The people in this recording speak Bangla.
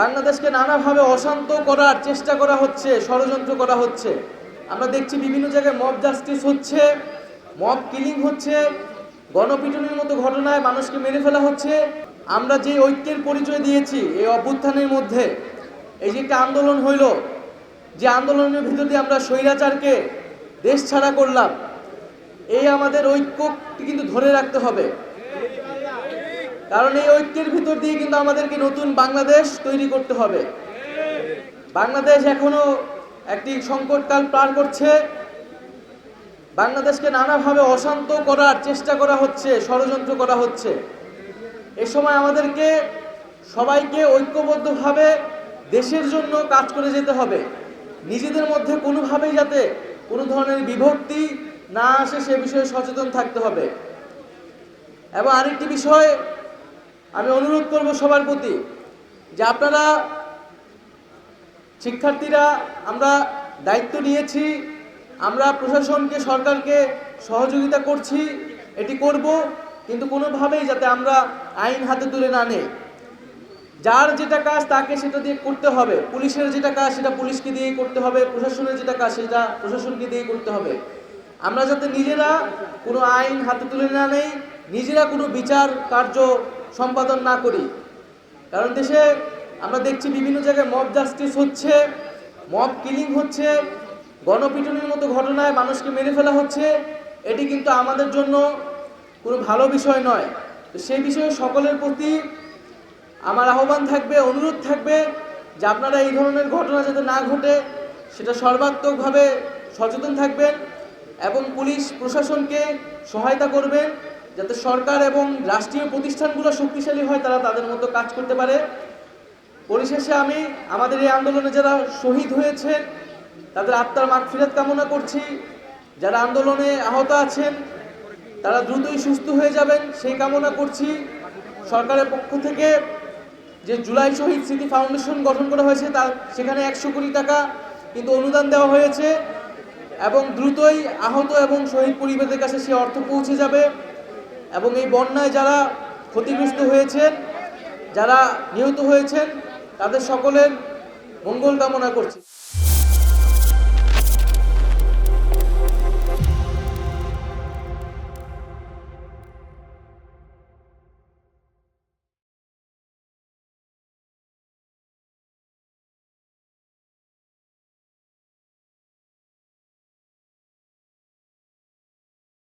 বাংলাদেশকে নানাভাবে অশান্ত করার চেষ্টা করা হচ্ছে, ষড়যন্ত্র করা হচ্ছে। আমরা দেখছি বিভিন্ন জায়গায় মব জাস্টিস হচ্ছে মব কিলিং হচ্ছে, গণপিটুনির মতো ঘটনায় মানুষকে মেরে ফেলা হচ্ছে। আমরা যে ঐক্যের পরিচয় দিয়েছি এই অভ্যুত্থানের মধ্যে, এই যে একটা আন্দোলন হইল, যে আন্দোলনের ভিতর দিয়ে আমরা স্বৈরাচারকে দেশ ছাড়া করলাম, এই আমাদের ঐক্যটি কিন্তু ধরে রাখতে হবে। কারণ এই ঐক্যের ভিতর দিয়ে কিন্তু আমাদেরকে নতুন বাংলাদেশ তৈরি করতে হবে। বাংলাদেশ এখনও একটি সংকটকাল পার করছে। বাংলাদেশকে নানাভাবে অশান্ত করার চেষ্টা করা হচ্ছে, ষড়যন্ত্র করা হচ্ছে। এ সময় আমাদেরকে সবাইকে ঐক্যবদ্ধভাবে দেশের জন্য কাজ করে যেতে হবে। নিজেদের মধ্যে কোনোভাবেই যাতে কোনো ধরনের বিভক্তি না আসে সে বিষয়ে সচেতন থাকতে হবে। এবং আরেকটি বিষয় আমি অনুরোধ করব সবার প্রতি যে আপনারা শিক্ষার্থীরা, আমরা দায়িত্ব নিয়েছি, আমরা প্রশাসনকে, সরকারকে সহযোগিতা করছি, এটি করব, কিন্তু কোনোভাবেই যাতে আমরা আইন হাতে তুলে না নেই। যার যেটা কাজ তাকে সেটা দিয়ে করতে হবে। পুলিশের যেটা কাজ সেটা পুলিশকে দিয়েই করতে হবে, প্রশাসনের যেটা কাজ সেটা প্রশাসনকে দিয়েই করতে হবে। আমরা যাতে নিজেরা কোনো আইন হাতে তুলে না নেই, নিজেরা কোনো বিচার কার্য সম্পাদন না করি। কারণ দেশে আমরা দেখছি বিভিন্ন জায়গায় মব জাস্টিস হচ্ছে মব কিলিং হচ্ছে, গণপিটুনির মতো ঘটনায় মানুষকে মেরে ফেলা হচ্ছে। এটি কিন্তু আমাদের জন্য কোনো ভালো বিষয় নয়। তো সেই বিষয়ে সকলের প্রতি আমার আহ্বান থাকবে, অনুরোধ থাকবে যে আপনারা এই ধরনের ঘটনা যাতে না ঘটে, সেটা সর্বাত্মকভাবে সচেতন থাকবেন এবং পুলিশ প্রশাসনকে সহায়তা করবেন। যাতে সরকার এবং রাষ্ট্রীয় প্রতিষ্ঠানগুলো শক্তিশালী হয়, তারা তাদের মতো কাজ করতে পারে। পরিশেষে আমি আমাদের এই আন্দোলনে যারা শহীদ হয়েছেন, তাদের আত্মার মাগফিরাত কামনা করছি। যারা আন্দোলনে আহত আছেন, তারা দ্রুতই সুস্থ হয়ে যাবেন, সেই কামনা করছি। সরকারের পক্ষ থেকে যে জুলাই শহীদ স্মৃতি ফাউন্ডেশন গঠন করা হয়েছে তার সেখানে একশো কোটি টাকা কিন্তু অনুদান দেওয়া হয়েছে এবং দ্রুতই আহত এবং শহীদ পরিবারের কাছে সে অর্থ পৌঁছে যাবে। এবং এই বন্যায় যারা ক্ষতিগ্রস্ত হয়েছেন যারা নিহত হয়েছেন তাদের সকলের মঙ্গল কামনা করছি।